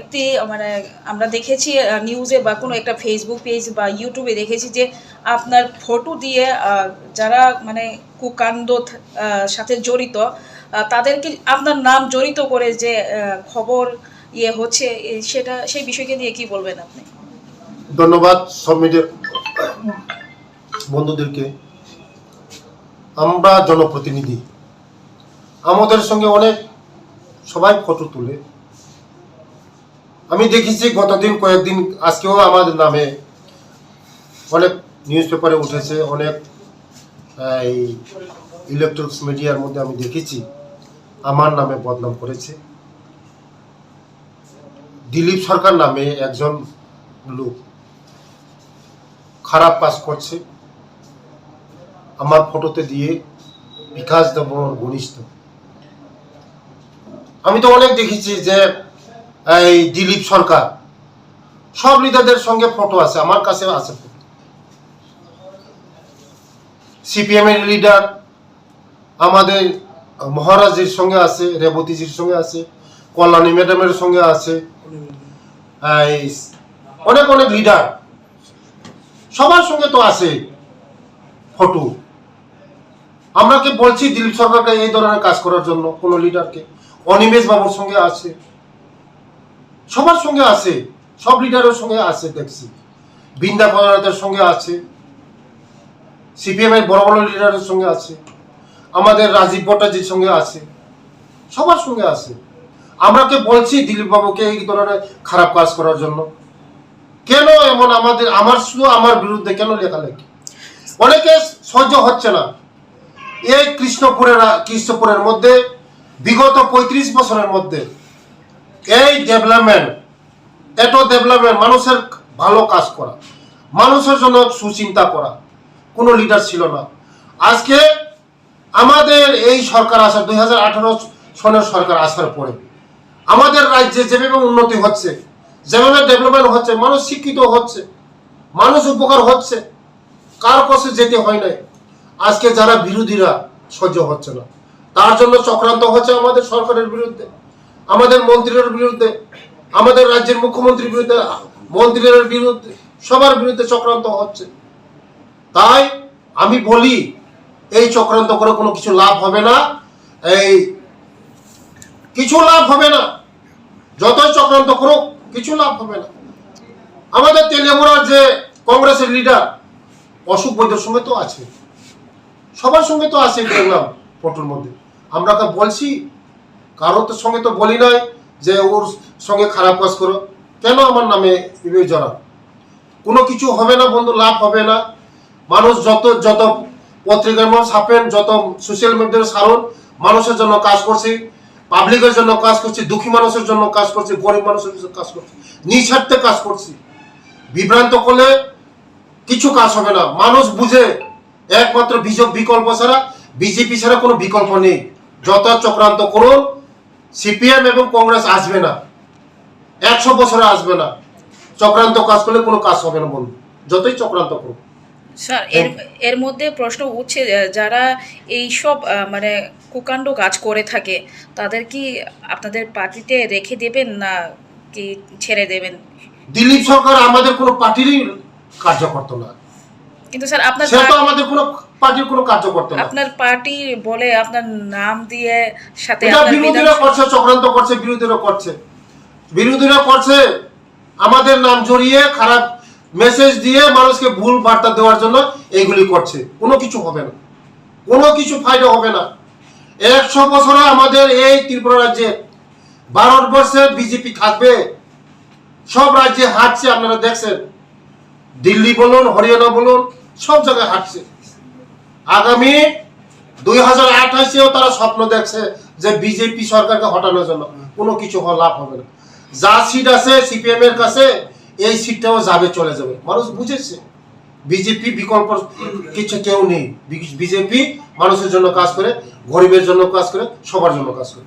একটি মানে আমরা দেখেছি নিউজে বা কোনো একটা ফেসবুক পেজ বা ইউটিউবে দেখেছি যে আপনার ফটো দিয়ে যারা মানে কুকাণ্ড সাথে জড়িত তাদেরকে আপনার নাম জড়িত করে যে খবর ইয়ে হচ্ছে সেটা, সেই বিষয়কে নিয়ে কি বলবেন আপনি? ধন্যবাদ সব বন্ধুদেরকে। আমরা জনপ্রতিনিধি। আমাদের সঙ্গে অনেক সবাই ফটো তুলে। আমি দেখেছি গতদিন, কয়েকদিন আজকেও আমাদের নামে অনেক নিউজ পেপারে উঠেছে, অনেক, এই ইলেকট্রনিক্স মিডিয়ার মধ্যে আমি দেখেছি। আমার নামে বদনাম করেছে। দিলীপ সরকার নামে একজন লোক খারাপ কাজ করছে। আমার ফটোতে দিয়ে বিকাশ দেব ঘনিষ্ঠ। আমি তো অনেক দেখেছি যে এই দিলীপ সরকার। সব লিডারদের সঙ্গে ফটো আছে, আমার কাছেও আছে সিপিএম এর লিডার আমাদের মহারাজের সঙ্গে আছে, রেবতীজির সঙ্গে আছে, কল্যাণী ম্যাডামের সঙ্গে আছে। অনেক অনেক লিডার সবার সঙ্গে তো আছে ফটো আমরা কি বলছি দিলীপ সরকারকে এই ধরনের কাজ করার জন্য কোন লিডারকে অনিমেষ বাবুর সঙ্গে আছে। সবার সঙ্গে আছে, সব লিডারের সঙ্গে আছে, দেখছি। বৃন্দা পদার্থের সঙ্গে আছে সিপিএম এর বড় বড় লিডারের সঙ্গে আছে, আমাদের রাজীব ভট্টাচার্যের সঙ্গে আছে, সবার সঙ্গে আছে। আমরা কি বলছি দিলীপ বাবুকে এই ধরনের খারাপ কাজ করার জন্য। কেন এমন আমাদের, আমার শুধু আমার বিরুদ্ধে কেন লেখালেখি? অনেকে সহ্য হচ্ছে না। এই কৃষ্ণপুরের কৃষ্ণপুরের মধ্যে, বিগত পঁয়ত্রিশ বছরের মধ্যে এই ডেভেলপমেন্ট এত ডেভেলপমেন্ট মানুষের ভালো কাজ করা, মানুষের জন্য সুচিন্তা করা, কোনো লিডার ছিল না। আজকে আমাদের এই সরকার আসার, দুই হাজার আঠারো সনের সরকার আসার পরে, আমাদের রাজ্যে যেভাবে উন্নতি হচ্ছে, যেভাবে ডেভেলপমেন্ট হচ্ছে, মানুষ শিক্ষিত হচ্ছে, মানুষ উপকার হচ্ছে, কার কাছে যেতে হয় নাই। আজকে যারা বিরোধীরা সহ্য হচ্ছে না, তার জন্য চক্রান্ত হচ্ছে আমাদের সরকারের বিরুদ্ধে। আমাদের মন্ত্রীর বিরুদ্ধে, আমাদের রাজ্যের মুখ্যমন্ত্রীর বিরুদ্ধে, মন্ত্রীর বিরুদ্ধে, সবার বিরুদ্ধে চক্রান্ত হচ্ছে। তাই আমি বলি, এই চক্রান্ত করে কোনো কিছু লাভ হবে না, এই কিছু লাভ হবে না, যতই চক্রান্ত করুক, কিছু লাভ হবে না। আমাদের তেলেমুরার যে কংগ্রেসের লিডার, অশোক বৈদ্যর সঙ্গে তো আছে। সবার সঙ্গে তো আছে দেখলাম ফটোর মধ্যে। আমরা তো বলছি কারোর তো সঙ্গে তো বলি নাই যে ওর সঙ্গে খারাপ কাজ করো। কেন আমার নামে জড়া কোনো কিছু হবে না বন্ধু, লাভ হবে না। মানুষ যত যত পত্রিকার মধ্যে ছাপেন, যত সোশ্যাল মিডিয়ার সারণ মানুষের জন্য কাজ করছি পাবলিকের জন্য কাজ করছি, দুঃখী মানুষের জন্য কাজ করছি, গরিব মানুষের জন্য কাজ করছি, নিঃস্বার্থে কাজ করছি। বিভ্রান্ত করলে কিছু কাজ হবে না। মানুষ বুঝে, একমাত্র বিজব বিকল্প ছাড়া, বিজেপি ছাড়া কোনো বিকল্প নেই। যত চক্রান্ত করুন সিপিএম এবং কংগ্রেস আসবে না। একশো বছরে আসবে না। চক্রান্ত কাজ করলে কোনো কাজ হবে না বন্ধু। যতই চক্রান্ত করুন স্যার এর এর মধ্যে প্রশ্ন উঠছে যারা এই সব মানে কুকাণ্ড কাজ করে থাকে তাদের কি আপনাদের পার্টিতে রেখে দেবেন না কি ছেড়ে দেবেন? দিলীপ সরকার আমাদের কোনো পার্টিরই কার্য করতো না। কিন্তু স্যার আপনার সে তো আমাদের কোনো পার্টির কোনো কার্য করতো না। আপনার পার্টি বলে আপনার নাম দিয়ে সাথে এটা আপনার বিরোধীরা করছে চক্রান্ত করছে বিরোধীরা করছে। বিরোধীরা করছে আমাদের নাম জড়িয়ে খারাপ মেসেজ দিয়ে মানুষকে ভুল বার্তা দেওয়ার জন্য এইগুলি করছে। কোনো কিছু হবে না। কোনো কিছু ফায়দা হবে না। একশো বছরে আমাদের এই ত্রিপুরা রাজ্যে ভারতবর্ষে বিজেপি থাকবে। সব রাজ্যে হাঁটছে আপনারা দেখছেন। দিল্লি বলুন হরিয়ানা বলুন সব জায়গায় হাঁটছে। আগামী দুই হাজার আঠাশেও তারা স্বপ্ন দেখছে যে বিজেপি সরকারকে হটানোর জন্য। কোনো কিছু লাভ হবে না। যা সিট আছে সিপিএম এর কাছে, এই সিটটাও যাবে, চলে যাবে। মানুষ বুঝেছে। বিজেপি বিকল্প কিছু কেউ নেই। বিজেপি মানুষের জন্য কাজ করে, গরিবের জন্য কাজ করে, সবার জন্য কাজ করে।